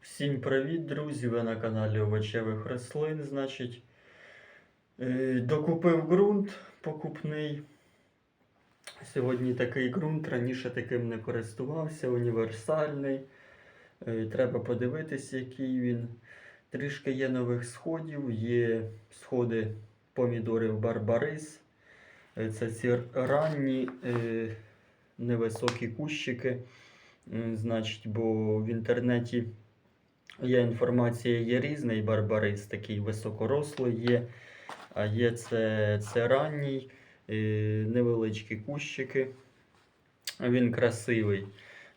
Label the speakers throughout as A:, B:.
A: Всім привіт, друзі! Ви на каналі Овочевих рослин. Значить, е, докупив ґрунт покупний. Сьогодні такий ґрунт, раніше таким не користувався, універсальний. Е, Треба подивитись, який він. Трішки є нових сходів, є сходи помідорів Барбарис. Е, Це ці ранні невисокі кущики. Значить, бо в інтернеті є інформація, є різний барбарис, такий високорослий є, а є це, це ранній, е, невеличкі кущики. Він красивий,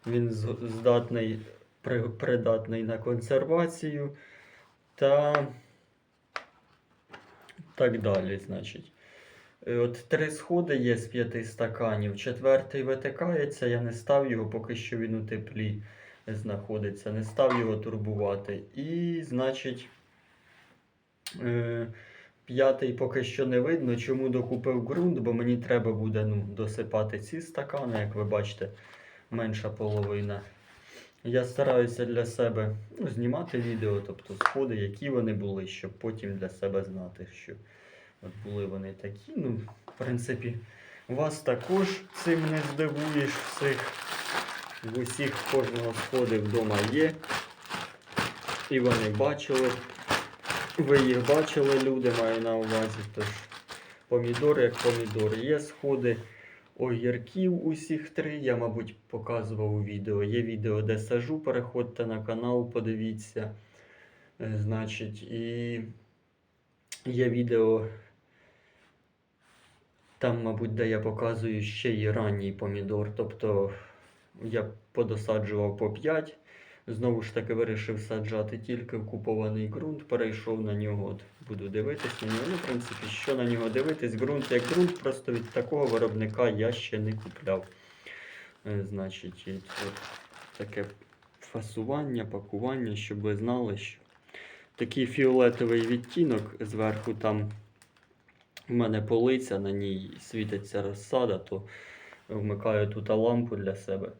A: він здатний, придатний на консервацію та так далі. Значить. Е, От три сходи є з п'яти стаканів. Четвертий витикається, я не став його, поки що він у теплі знаходиться. Не став його турбувати. І, значить, е, п'ятий поки що не видно. Чому докупив ґрунт, бо мені треба буде ну, досипати ці стакани, як ви бачите, менша половина. Я стараюся для себе ну, знімати відео, тобто сходи, які вони були, щоб потім для себе знати, що от були вони такі. Ну, в принципі, вас також цим не здивуєш всіх. В усіх кожного сходи вдома є. І вони бачили. Ви їх бачили, люди маю на увазі. Тож помідори як помідори. Є сходи огірків усіх три. Я, мабуть, показував у відео. Є відео, де сажу. Переходьте на канал, подивіться. Е, Значить, і є відео. Там, мабуть, де я показую ще й ранній помідор. Тобто я подосаджував по 5. Знову ж таки вирішив саджати тільки в купований ґрунт, перейшов на нього. От буду дивитись на нього. Ну, в принципі, що на нього дивитись? Ґрунт як ґрунт, просто від такого виробника я ще не купляв. Е, Значить, от таке фасування, пакування, щоб ви знали, що такий фіолетовий відтінок зверху там в мене полиця, на ній світиться розсада, то вмикаю тут лампу для себе.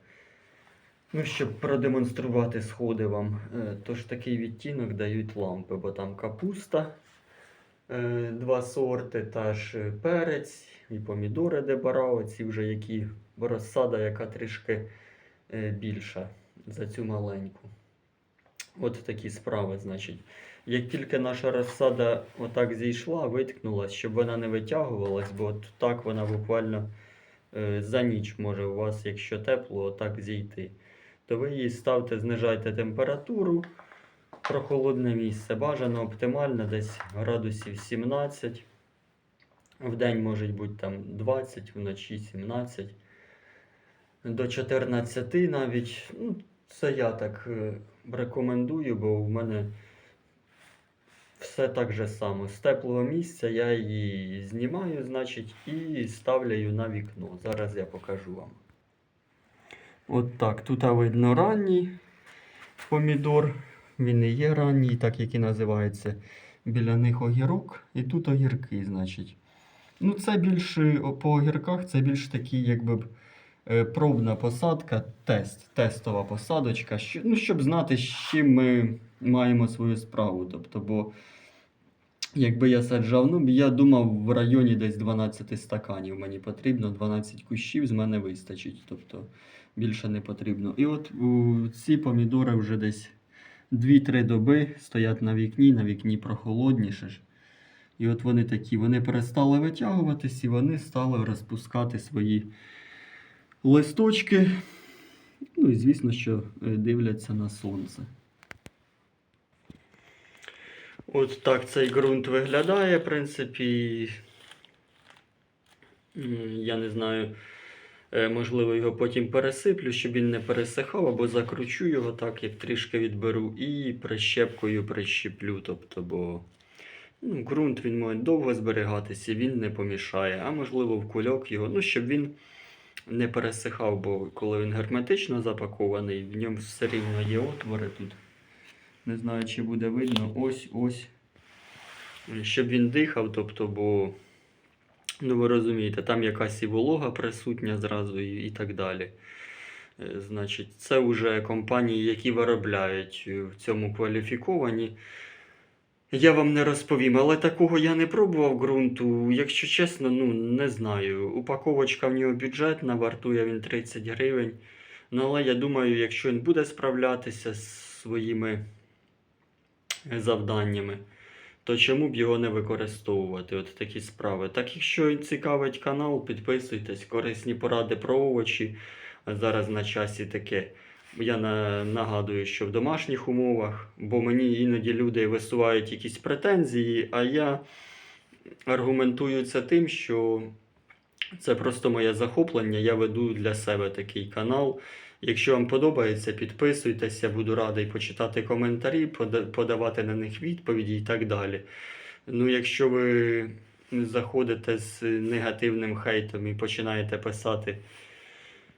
A: Ну, щоб продемонструвати сходи вам. Е, Тож такий відтінок дають лампи, бо там капуста, е, два сорти, та ж перець і помідори дебарао, ці вже які розсада, яка трішки е, більша за цю маленьку. От такі справи, значить. Як тільки наша розсада отак зійшла, виткнулась, щоб вона не витягувалась, бо от так вона буквально за ніч може у вас, якщо тепло, отак зійти. То ви її ставте, знижайте температуру, прохолодне місце. Бажано оптимально, десь градусів 17. В день може бути там 20, вночі 17. До 14 навіть. Ну, це я так е, рекомендую, бо в мене все так же само. З теплого місця я її знімаю, значить, і ставляю на вікно. Зараз я покажу вам. От так. Тут видно ранній помідор. Він не є ранній, так як і називається. Біля них огірок. І тут огірки, значить. Ну, це більше по огірках, це більш такий, якби е, пробна посадка, тест, тестова посадочка, ну, щоб знати, з чим ми маємо свою справу. Тобто, бо якби я саджав, ну, я думав, в районі десь 12 стаканів мені потрібно, 12 кущів з мене вистачить. Тобто більше не потрібно. І от у, ці помідори вже десь 2-3 доби стоять на вікні, на вікні прохолодніше ж. І от вони такі, вони перестали витягуватись і вони стали розпускати свої листочки. Ну і звісно, що е, дивляться на сонце. От так цей ґрунт виглядає, в принципі. Я не знаю, е, можливо, його потім пересиплю, щоб він не пересихав, або закручу його так, як трішки відберу, і прищепкою прищеплю. Тобто, бо ну, ґрунт він може довго зберігатися, він не помішає, а можливо в кульок його, ну, щоб він не пересихав, бо коли він герметично запакований, в ньому все рівно є отвори тут. Не знаю, чи буде видно. Ось ось. Щоб він дихав, тобто, бо, ну ви розумієте, там якась і волога присутня зразу і, і так далі. Е, Значить, це вже компанії, які виробляють е, в цьому кваліфіковані. Я вам не розповім, але такого я не пробував ґрунту. Якщо чесно, ну не знаю. Упаковочка в нього бюджетна, вартує він 30 гривень. Ну, але я думаю, якщо він буде справлятися з своїми завданнями, то чому б його не використовувати? От такі справи. Так, якщо цікавить канал, підписуйтесь, корисні поради про овочі. Зараз на часі таке. Я на, нагадую, що в домашніх умовах, бо мені іноді люди висувають якісь претензії, а я аргументую це тим, що це просто моє захоплення. Я веду для себе такий канал. Якщо вам подобається, підписуйтесь, я буду радий почитати коментарі, подавати на них відповіді і так далі. Ну, якщо ви заходите з негативним хейтом і починаєте писати,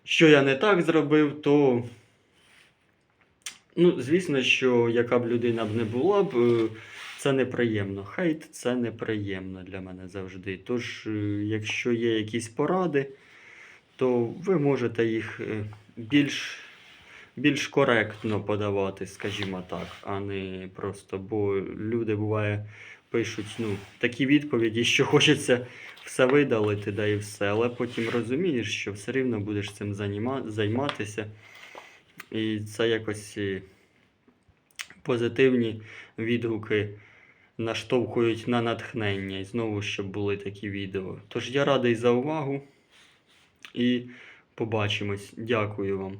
A: що я не так зробив, то ну, звісно, що яка б людина б не була б, е, це неприємно. Хейт це неприємно для мене завжди. Тож, е, якщо є якісь поради, то ви можете їх е, більш, більш коректно подавати, скажімо так, а не просто, бо люди буває пишуть ну, такі відповіді, що хочеться все видалити, да і все, але потім розумієш, що все рівно будеш цим займатися. І це якось е, позитивні відгуки наштовхують на натхнення. І знову, щоб були такі відео. Тож я радий за увагу і побачимось. Дякую вам.